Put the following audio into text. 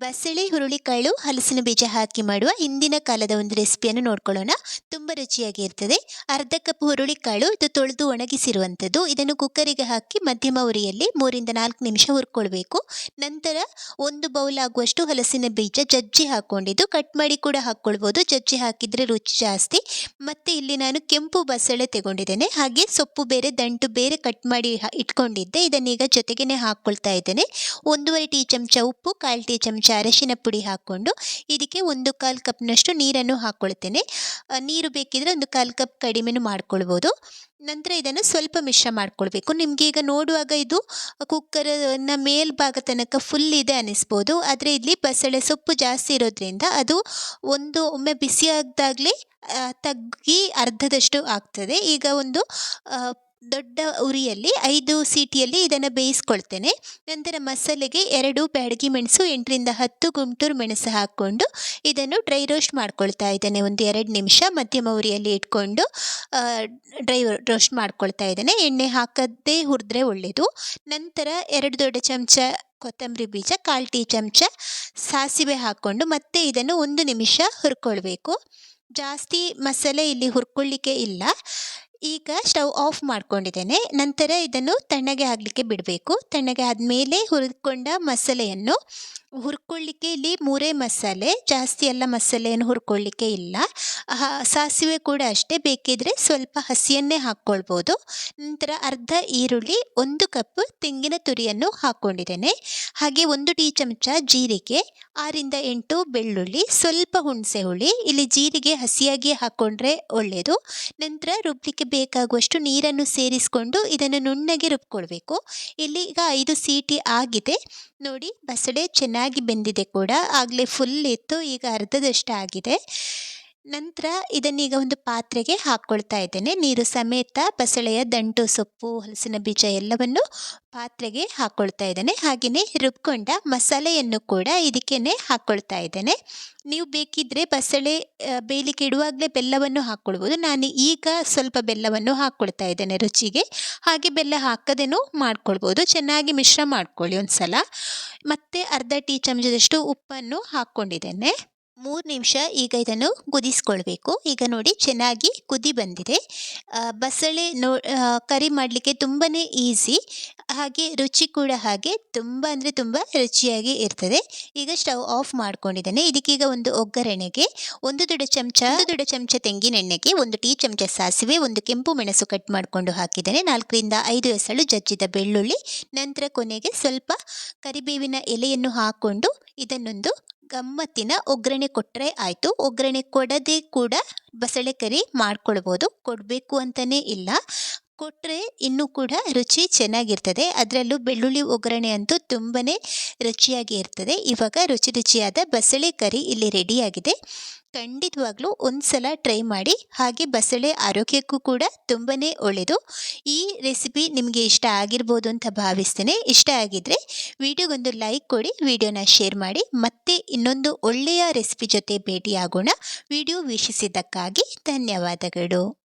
ಬಸಳೆ ಹುರುಳಿಕಾಳು ಹಲಸಿನ ಬೀಜ ಹಾಕಿ ಮಾಡುವ ಹಿಂದಿನ ಕಾಲದ ಒಂದು ರೆಸಿಪಿಯನ್ನು ನೋಡ್ಕೊಳ್ಳೋಣ. ತುಂಬ ರುಚಿಯಾಗಿ ಇರ್ತದೆ. ಅರ್ಧ ಕಪ್ ಹುರುಳಿಕಾಳು ಇದು ತೊಳೆದು ಒಣಗಿಸಿರುವಂಥದ್ದು. ಇದನ್ನು ಕುಕ್ಕರಿಗೆ ಹಾಕಿ ಮಧ್ಯಮ ಉರಿಯಲ್ಲಿ ಮೂರಿಂದ ನಾಲ್ಕು ನಿಮಿಷ ಹುರ್ಕೊಳ್ಬೇಕು. ನಂತರ ಒಂದು ಬೌಲ್ ಆಗುವಷ್ಟು ಹಲಸಿನ ಬೀಜ ಜಜ್ಜಿ ಹಾಕ್ಕೊಂಡಿದ್ದು ಕಟ್ ಮಾಡಿ ಕೂಡ ಹಾಕ್ಕೊಳ್ಬೋದು. ಜಜ್ಜಿ ಹಾಕಿದರೆ ರುಚಿ ಜಾಸ್ತಿ. ಮತ್ತು ಇಲ್ಲಿ ನಾನು ಕೆಂಪು ಬಸಳೆ ತಗೊಂಡಿದ್ದೇನೆ. ಹಾಗೆ ಸೊಪ್ಪು ಬೇರೆ, ದಂಟು ಬೇರೆ ಕಟ್ ಮಾಡಿ ಇಟ್ಕೊಂಡಿದ್ದೆ. ಇದನ್ನೀಗ ಜೊತೆಗೇನೆ ಹಾಕ್ಕೊಳ್ತಾ ಇದ್ದೇನೆ. ಒಂದೂವರೆ ಟೀ ಚಮಚ ಉಪ್ಪು, ಕಾಲು ಟೀ ಚಮಚ ಅರಶಿನ ಪುಡಿ ಹಾಕ್ಕೊಂಡು ಇದಕ್ಕೆ ಒಂದು ಕಾಲು ಕಪ್ನಷ್ಟು ನೀರನ್ನು ಹಾಕ್ಕೊಳ್ತೇನೆ ನೀರು ಬೇಕಿದ್ರೆ ಒಂದು ಕಾಲು ಕಪ್ ಕಡಿಮೆನೂ ಮಾಡ್ಕೊಳ್ಬೋದು. ನಂತರ ಇದನ್ನು ಸ್ವಲ್ಪ ಮಿಶ್ರ ಮಾಡ್ಕೊಳ್ಬೇಕು. ನಿಮಗೆ ಈಗ ನೋಡುವಾಗ ಇದು ಕುಕ್ಕರ್ನ ಮೇಲ್ಭಾಗ ತನಕ ಫುಲ್ ಇದೆ ಅನ್ನಿಸ್ಬೋದು ಆದರೆ ಇಲ್ಲಿ ಬಸಳೆ ಸೊಪ್ಪು ಜಾಸ್ತಿ ಇರೋದ್ರಿಂದ ಅದು ಒಂದು ಒಮ್ಮೆ ಬಿಸಿಯಾಗ್ದಾಗಲೇ ತಗ್ಗಿ ಅರ್ಧದಷ್ಟು ಆಗ್ತದೆ. ಈಗ ಒಂದು ದೊಡ್ಡ ಉರಿಯಲ್ಲಿ ಐದು ಸೀಟಿಯಲ್ಲಿ ಇದನ್ನು ಬೇಯಿಸ್ಕೊಳ್ತೇನೆ. ನಂತರ ಮಸಾಲೆಗೆ ಎರಡು ಬ್ಯಾಡಗಿ ಮೆಣಸು, ಎಂಟರಿಂದ ಹತ್ತು ಗುಂಟೂರು ಮೆಣಸು ಹಾಕ್ಕೊಂಡು ಇದನ್ನು ಡ್ರೈ ರೋಸ್ಟ್ ಮಾಡ್ಕೊಳ್ತಾ ಇದ್ದೇನೆ. ಒಂದು ಎರಡು ನಿಮಿಷ ಮಧ್ಯಮ ಉರಿಯಲ್ಲಿ ಇಟ್ಕೊಂಡು ಡ್ರೈ ರೋಸ್ಟ್ ಮಾಡ್ಕೊಳ್ತಾ ಇದ್ದೇನೆ. ಎಣ್ಣೆ ಹಾಕದೇ ಹುರಿದ್ರೆ ಒಳ್ಳೆಯದು ನಂತರ ಎರಡು ದೊಡ್ಡ ಚಮಚ ಕೊತ್ತಂಬರಿ ಬೀಜ, ಕಾಲು ಟೀ ಚಮಚ ಸಾಸಿವೆ ಹಾಕ್ಕೊಂಡು ಮತ್ತೆ ಇದನ್ನು ಒಂದು ನಿಮಿಷ ಹುರ್ಕೊಳ್ಬೇಕು. ಜಾಸ್ತಿ ಮಸಾಲೆ ಇಲ್ಲಿ ಹುರ್ಕೊಳ್ಳಿಕ್ಕೆ ಇಲ್ಲ. ಈಗ ಸ್ಟವ್ ಆಫ್ ಮಾಡ್ಕೊಂಡಿದ್ದೇನೆ. ನಂತರ ಇದನ್ನು ತಣ್ಣಗೆ ಆಗಲಿಕ್ಕೆ ಬಿಡಬೇಕು. ತಣ್ಣಗೆ ಆದಮೇಲೆ ಹುರಿದುಕೊಂಡ ಮಸಾಲೆಯನ್ನು ಹುರ್ಕೊಳ್ಳಿಕ್ಕೆ ಇಲ್ಲಿ ಮೂರೇ ಮಸಾಲೆ, ಜಾಸ್ತಿ ಎಲ್ಲ ಮಸಾಲೆಯನ್ನು ಹುರ್ಕೊಳ್ಳಿಕ್ಕೆ ಇಲ್ಲ. ಸಾಸಿವೆ ಕೂಡ ಅಷ್ಟೇ ಬೇಕಿದ್ರೆ ಸ್ವಲ್ಪ ಹಸಿಯನ್ನೇ ಹಾಕ್ಕೊಳ್ಬೋದು. ನಂತರ ಅರ್ಧ ಈರುಳ್ಳಿ, ಒಂದು ಕಪ್ ತೆಂಗಿನ ತುರಿಯನ್ನು ಹಾಕ್ಕೊಂಡಿದ್ದೇನೆ ಹಾಗೆ ಒಂದು ಟೀ ಚಮಚ ಜೀರಿಗೆ, ಆರಿಂದ ಎಂಟು ಬೆಳ್ಳುಳ್ಳಿ, ಸ್ವಲ್ಪ ಹುಣಸೆ ಹುಳಿ, ಇಲ್ಲಿ ಜೀರಿಗೆ ಹಸಿಯಾಗಿ ಹಾಕ್ಕೊಂಡ್ರೆ ಒಳ್ಳೆಯದು ನಂತರ ರುಬ್ಬಲಿಕ್ಕೆ ಬೇಕಾಗುವಷ್ಟು ನೀರನ್ನು ಸೇರಿಸಿಕೊಂಡು ಇದನ್ನು ನುಣ್ಣಗೆ ರುಬ್ಕೊಳ್ಬೇಕು. ಇಲ್ಲಿ ಈಗ ಐದು ಸೀಟಿ ಆಗಿದೆ. ನೋಡಿ, ಬಸಳೆ ಚೆನ್ನಾಗಿ ಬೆಂದಿದೆ ಕೂಡ. ಆಗಲೇ ಫುಲ್ ಇತ್ತು ಈಗ ಅರ್ಧದಷ್ಟು ಆಗಿದೆ ನಂತರ ಇದನ್ನೀಗ ಒಂದು ಪಾತ್ರೆಗೆ ಹಾಕ್ಕೊಳ್ತಾ ಇದ್ದೇನೆ. ನೀರು ಸಮೇತ ಬಸಳೆಯ ದಂಟು, ಸೊಪ್ಪು, ಹಲಸಿನ ಬೀಜ ಎಲ್ಲವನ್ನು ಪಾತ್ರೆಗೆ ಹಾಕ್ಕೊಳ್ತಾ ಇದ್ದೇನೆ. ಹಾಗೆಯೇ ರುಬ್ಕೊಂಡ ಮಸಾಲೆಯನ್ನು ಕೂಡ ಇದಕ್ಕೇ ಹಾಕ್ಕೊಳ್ತಾ ಇದ್ದೇನೆ. ನೀವು ಬೇಕಿದ್ದರೆ ಬಸಳೆ ಬೇಯಲಿಕ್ಕೆ ಇಡುವಾಗಲೇ ಬೆಲ್ಲವನ್ನು ಹಾಕ್ಕೊಳ್ಬೋದು ನಾನು ಈಗ ಸ್ವಲ್ಪ ಬೆಲ್ಲವನ್ನು ಹಾಕ್ಕೊಳ್ತಾ ಇದ್ದೇನೆ ರುಚಿಗೆ. ಹಾಗೆ ಬೆಲ್ಲ ಹಾಕದೇನೂ ಮಾಡ್ಕೊಳ್ಬೋದು. ಚೆನ್ನಾಗಿ ಮಿಶ್ರ ಮಾಡ್ಕೊಳ್ಳಿ ಒಂದು ಸಲ ಮತ್ತು ಅರ್ಧ ಟೀ ಚಮಚದಷ್ಟು ಉಪ್ಪನ್ನು ಹಾಕ್ಕೊಂಡಿದ್ದೇನೆ. ಮೂರು ನಿಮಿಷ ಈಗ ಇದನ್ನು ಕುದಿಸ್ಕೊಳ್ಬೇಕು. ಈಗ ನೋಡಿ ಚೆನ್ನಾಗಿ ಕುದಿ ಬಂದಿದೆ. ಬಸಳೆ ನೋ ಕರಿ ಮಾಡಲಿಕ್ಕೆ ತುಂಬಾ ಈಸಿ. ಹಾಗೆ ರುಚಿ ಕೂಡ ಹಾಗೆ ತುಂಬ ಅಂದರೆ ತುಂಬ ರುಚಿಯಾಗಿ ಇರ್ತದೆ. ಈಗ ಸ್ಟವ್ ಆಫ್ ಮಾಡ್ಕೊಂಡಿದ್ದೇನೆ. ಇದಕ್ಕೀಗ ಒಂದು ಒಗ್ಗರಣೆಗೆ ಒಂದು ದೊಡ್ಡ ಚಮಚ, ಒಂದು ದೊಡ್ಡ ಚಮಚ ತೆಂಗಿನೆಣ್ಣೆಗೆ ಒಂದು ಟೀ ಚಮಚ ಸಾಸಿವೆ, ಒಂದು ಕೆಂಪು ಮೆಣಸು ಕಟ್ ಮಾಡಿಕೊಂಡು ಹಾಕಿದ್ದೇನೆ. ನಾಲ್ಕರಿಂದ ಐದು ಎಸಳು ಜಜ್ಜಿದ ಬೆಳ್ಳುಳ್ಳಿ. ನಂತರ ಕೊನೆಗೆ ಸ್ವಲ್ಪ ಕರಿಬೇವಿನ ಎಲೆಯನ್ನು ಹಾಕ್ಕೊಂಡು ಇದನ್ನೊಂದು ಗಮ್ಮತ್ತಿನ ಒಗ್ಗರಣೆ ಕೊಟ್ಟರೆ ಆಯಿತು. ಒಗ್ಗರಣೆ ಕೊಡದೆ ಕೂಡ ಬಸಳೆ ಕರಿ ಮಾಡ್ಕೊಳ್ಬೋದು. ಕೊಡಬೇಕು ಅಂತಲೇ ಇಲ್ಲ. ಕೊಟ್ಟರೆ ಇನ್ನೂ ಕೂಡ ರುಚಿ ಚೆನ್ನಾಗಿರ್ತದೆ. ಅದರಲ್ಲೂ ಬೆಳ್ಳುಳ್ಳಿ ಒಗ್ಗರಣೆ ಅಂತೂ ತುಂಬಾ ರುಚಿಯಾಗಿ ಇರ್ತದೆ. ಇವಾಗ ರುಚಿ ರುಚಿಯಾದ ಬಸಳೆ ಕರಿ ಇಲ್ಲಿ ರೆಡಿಯಾಗಿದೆ. ಖಂಡಿತವಾಗ್ಲೂ ಒಂದು ಸಲ ಟ್ರೈ ಮಾಡಿ. ಹಾಗೆ ಬಸಳೆ ಆರೋಗ್ಯಕ್ಕೂ ಕೂಡ ತುಂಬಾ ಒಳ್ಳೆಯದು. ಈ ರೆಸಿಪಿ ನಿಮಗೆ ಇಷ್ಟ ಆಗಿರ್ಬೋದು ಅಂತ ಭಾವಿಸ್ತೇನೆ. ಇಷ್ಟ ಆಗಿದ್ದರೆ ವಿಡಿಯೋಗೊಂದು ಲೈಕ್ ಕೊಡಿ, ವಿಡಿಯೋನ ಶೇರ್ ಮಾಡಿ. ಮತ್ತೆ ಇನ್ನೊಂದು ಒಳ್ಳೆಯ ರೆಸಿಪಿ ಜೊತೆ ಭೇಟಿಯಾಗೋಣ. ವಿಡಿಯೋ ವೀಕ್ಷಿಸಿದ್ದಕ್ಕಾಗಿ ಧನ್ಯವಾದಗಳು.